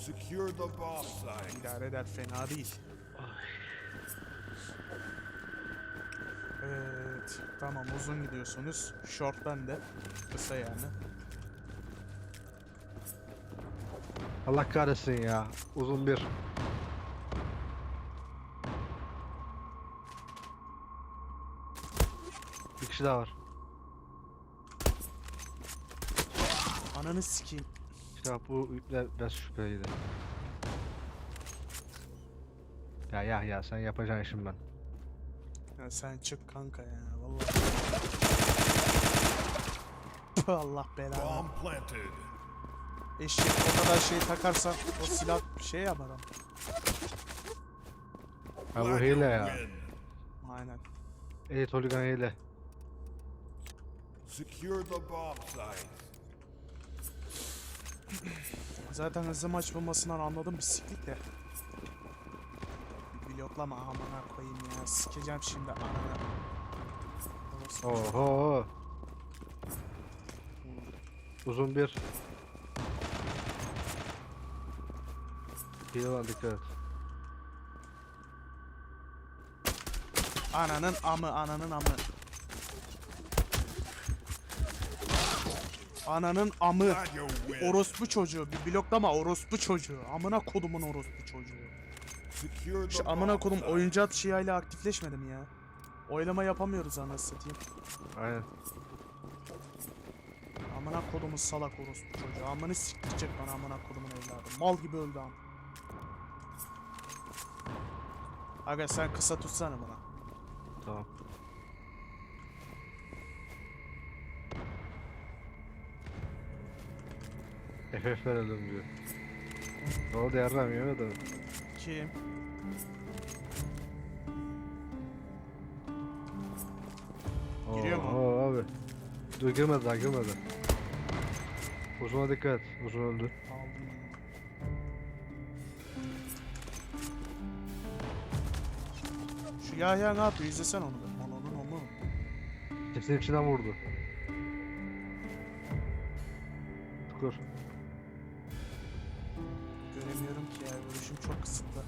Secure the bomb site. İdare eder fena değil. Evet. Tamam uzun gidiyorsunuz. Short bende. Kısa yani. Allah kahretsin ya. Uzun bir. Bir kişi daha var. Ananı sikeyim. Bak bu ipler biraz şüpheliydi. Ya ya ya sen yapacaksın işim ben. Ya sen çık kanka ya vallahi. Allah belanı. Bomb planted. Eşek o kadar şey takarsan o silah şey yapar ama. Ha bu hile ya. Aynen. Evet Holigan hile. Secure the bomb site. Zaten hızlı maç bulmasından anladım bisiklet de. Bloklama amına koyayım ya. Sikeceğim şimdi ananı. Oho. Uzun bir. Hile var dikkat. Ananın amı ananın amı. Ananın amı. Orospu çocuğu. Bir bloklama orospu çocuğu. Amına kodumun orospu çocuğu. Şu amına kodum oyuncu at şiayla aktifleşmedi mi ya? Oylama yapamıyoruz anasını satayım. Aynen. Amına kodumun salak orospu çocuğu. Amını siktirecek bana amına kodumun evladı. Mal gibi öldü am. Aga sen kısa tutsana bana. Tamam. FF verelim diyor. Ne oldu yarram yemedim. Kim? Giriyor mu? Oo abi. Dur girmedi daha girmedi. Uzuna dikkat. Uzun öldü. Aldım onu. Şu Yahya ne yapıyor? İzlesen onu da. Ananın amı. Kesin içinden vurdu. Çukur. Göremiyorum ki ya. Görüşüm çok kısıtlı.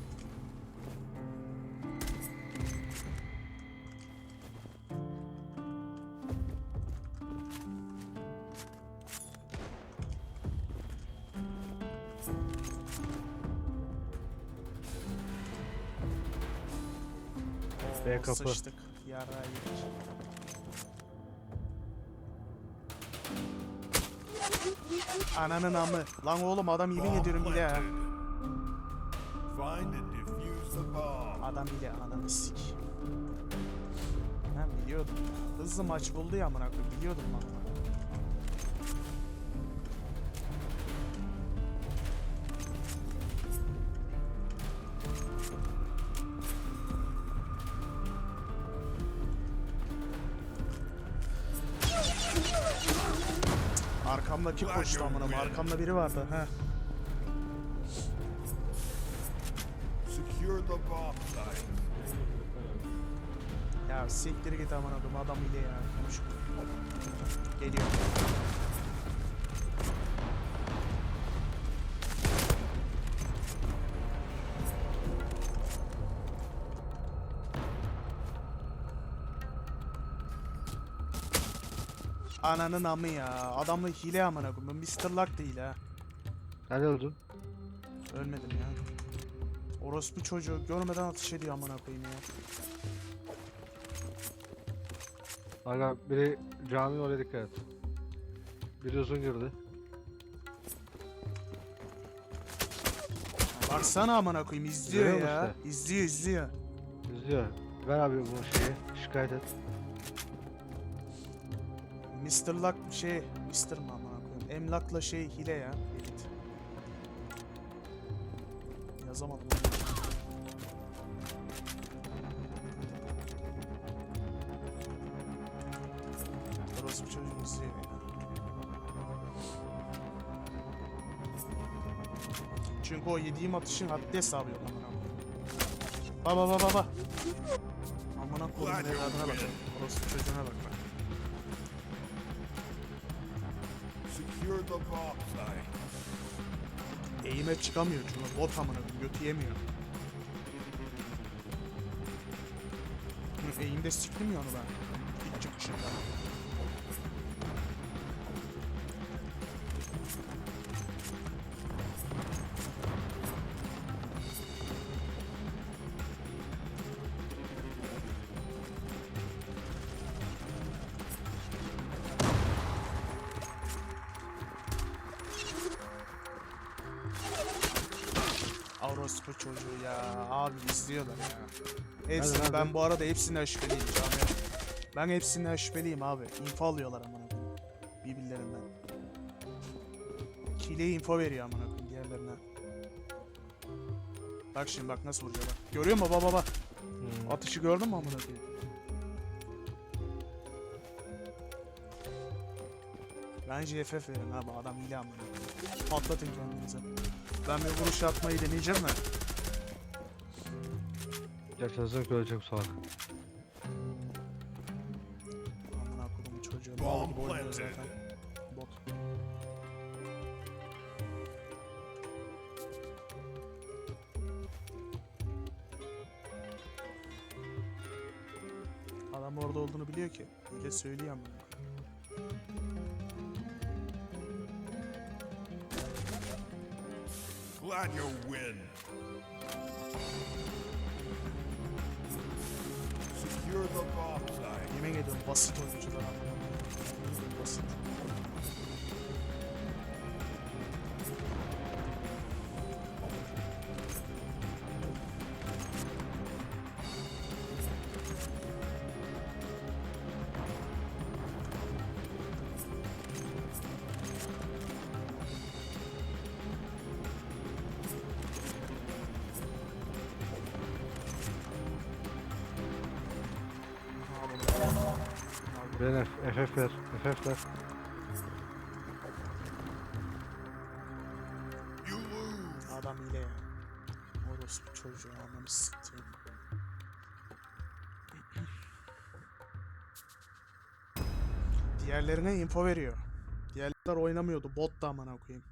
Oo, kapı. Sıçtık. Yara yedik. Ananın amı. Lan oğlum adam yemin ediyorum bile ha. Adam bile ananı sik. Ben biliyordum. Hızlı maç buldu ya amına. Biliyordum lan. Arkamdaki koştu amına. Arkamda biri vardı. He. Secure the bomb site. Ya siktir git aman adım adam ile ya. Konuş. Geliyor. Ananın amı ya. Adamla hile amına koyayım. Mr. Luck değil ha. Nerede öldün? Ölmedim ya. Orospu çocuğu görmeden atış ediyor amına koyayım ya. Aga biri cami oraya dikkat et. Biri uzun girdi. Baksana amına koyayım izliyor Görüyor ya. musun? İzliyor izliyor. İzliyor. Ver abi bu şeyi. Şikayet et. Mr. Luck şey Mr. mı amına koyayım. Emlak'la şey hile ya. Edit. Yazamadım. Orası çocuk izliyor ya. Çünkü o yediğim atışın haddi hesabı yok amına koyayım. Baba baba baba. Amına koyayım evladına bak. Orası çocuğuna bak bak. Secure the bomb site. Eğime çıkamıyor çünkü bot amına götü yemiyor. Eğimde siktim ya onu ben. Orospu çocuğu ya. Abi izliyorlar ya. Hepsini, Hadi, hadi. ben bu arada hepsinden şüpheliyim. Cami. Ben hepsinden şüpheliyim abi. İnfo alıyorlar amına koyayım. Birbirlerinden. Kile info veriyor amına koyayım diğerlerine. Bak şimdi bak nasıl vuruyor bak. Görüyor musun baba baba? Hmm. Atışı gördün mü amına koyayım? Bence FF verin abi adam hile amına. Patlatın kendinize. Ben bir vuruş atmayı deneyeceğim de. Gerçekten ölecek bu salak. Amına kodumu çocuğu. Mal gibi oynuyor Bomb zaten. Bot. Adam orada olduğunu biliyor ki. Bir de söylüyor amına Glad you win. Secure the bomb site. Yemin ediyorum basit oyuncular koyayım. Basit. F- FF ver. FF ver. Adam hile. Orospu çocuğu anlamı siktiğim. Diğerlerine info veriyor. Diğerler oynamıyordu. Bot da amına koyayım.